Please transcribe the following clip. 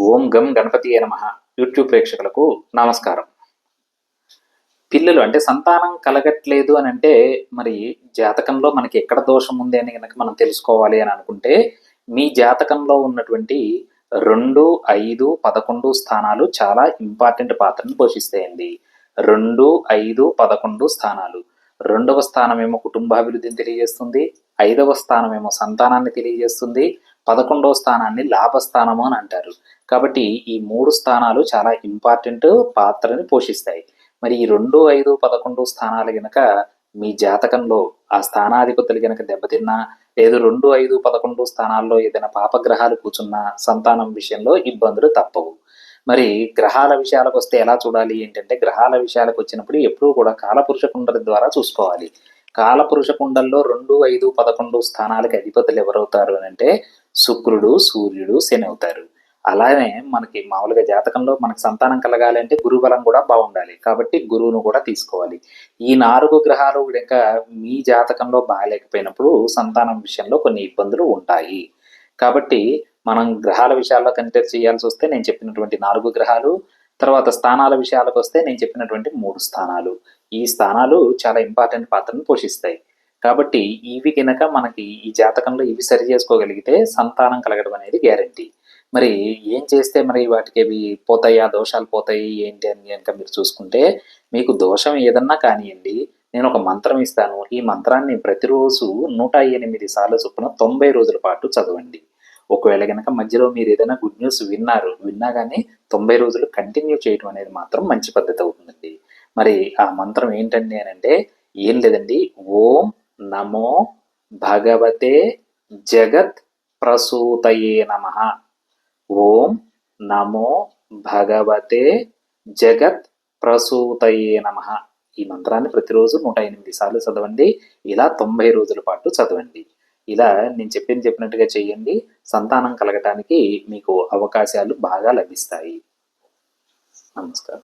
ఓం గం గణపతి నమ. యూట్యూబ్ ప్రేక్షకులకు నమస్కారం. పిల్లలు అంటే సంతానం కలగట్లేదు అని అంటే మరి జాతకంలో మనకి ఎక్కడ దోషం ఉంది అని కనుక మనం తెలుసుకోవాలి అని అనుకుంటే మీ జాతకంలో ఉన్నటువంటి రెండు ఐదు పదకొండు స్థానాలు చాలా ఇంపార్టెంట్ పాత్రను పోషిస్తాయండి. రెండు ఐదు పదకొండు స్థానాలు. రెండవ స్థానమేమో కుటుంబాభివృద్ధిని తెలియజేస్తుంది. ఐదవ స్థానమేమో సంతానాన్ని తెలియజేస్తుంది. పదకొండవ స్థానాన్ని లాభస్థానము అని అంటారు. కాబట్టి ఈ మూడు స్థానాలు చాలా ఇంపార్టెంట్ పాత్రని పోషిస్తాయి. మరి ఈ రెండు ఐదు పదకొండు స్థానాలు గనక మీ జాతకంలో ఆ స్థానాధిపతులు గనక దెబ్బతిన్నా లేదు రెండు ఐదు పదకొండు స్థానాల్లో ఏదైనా పాపగ్రహాలు కూర్చున్నా సంతానం విషయంలో ఇబ్బందులు తప్పవు. మరి గ్రహాల విషయాలకు వస్తే ఎలా చూడాలి ఏంటంటే గ్రహాల విషయాలకు వచ్చినప్పుడు ఎప్పుడూ కూడా కాలపురుష కుండల ద్వారా చూసుకోవాలి. కాలపురుష కుండల్లో రెండు ఐదు పదకొండు స్థానాలకు అధిపతులు ఎవరవుతారు అని అంటే శుక్రుడు సూర్యుడు శని అవుతారు. అలానే మనకి మామూలుగా జాతకంలో మనకు సంతానం కలగాలి అంటే గురుబలం కూడా బాగుండాలి. కాబట్టి గురువును కూడా తీసుకోవాలి. ఈ నాలుగు గ్రహాలు ఇంకా మీ జాతకంలో బాగాలేకపోయినప్పుడు సంతానం విషయంలో కొన్ని ఇబ్బందులు ఉంటాయి. కాబట్టి మనం గ్రహాల విషయాల్లో కన్సిడర్ చేయాల్సి వస్తే నేను చెప్పినటువంటి నాలుగు గ్రహాలు తర్వాత స్థానాల విషయాలకు వస్తే నేను చెప్పినటువంటి మూడు స్థానాలు. ఈ స్థానాలు చాలా ఇంపార్టెంట్ పాత్రను పోషిస్తాయి. కాబట్టి ఇవి కనుక మనకి ఈ జాతకంలో ఇవి సరి చేసుకోగలిగితే సంతానం కలగడం అనేది గ్యారంటీ మరి ఏం చేస్తే మరి వాటికి అవి పోతాయా? దోషాలు పోతాయి ఏంటి అని కనుక మీరు చూసుకుంటే మీకు దోషం ఏదన్నా కానివ్వండి నేను ఒక మంత్రం ఇస్తాను. ఈ మంత్రాన్ని ప్రతిరోజు నూట ఎనిమిది సార్లు చొప్పున తొంభై రోజుల పాటు చదవండి. ఒకవేళ కనుక మధ్యలో మీరు ఏదైనా గుడ్ న్యూస్ విన్నారు విన్నా కానీ తొంభై రోజులు కంటిన్యూ చేయడం అనేది మాత్రం మంచి పద్ధతి అవుతుందండి. మరి ఆ మంత్రం ఏంటండి అని అంటే ఏం లేదండి ఓం నమో భగవతే జగత్ ప్రసూతయే నమ. ఓం నమో భగవతే జగత్ ప్రసూతయే నమ. ఈ మంత్రాన్ని ప్రతిరోజు నూట ఎనిమిది సార్లు చదవండి. ఇలా తొంభై రోజుల పాటు చదవండి. ఇలా నేను చెప్పింది చెప్పినట్టుగా చేయండి. సంతానం కలగటానికి మీకు అవకాశాలు బాగా లభిస్తాయి. నమస్కారం.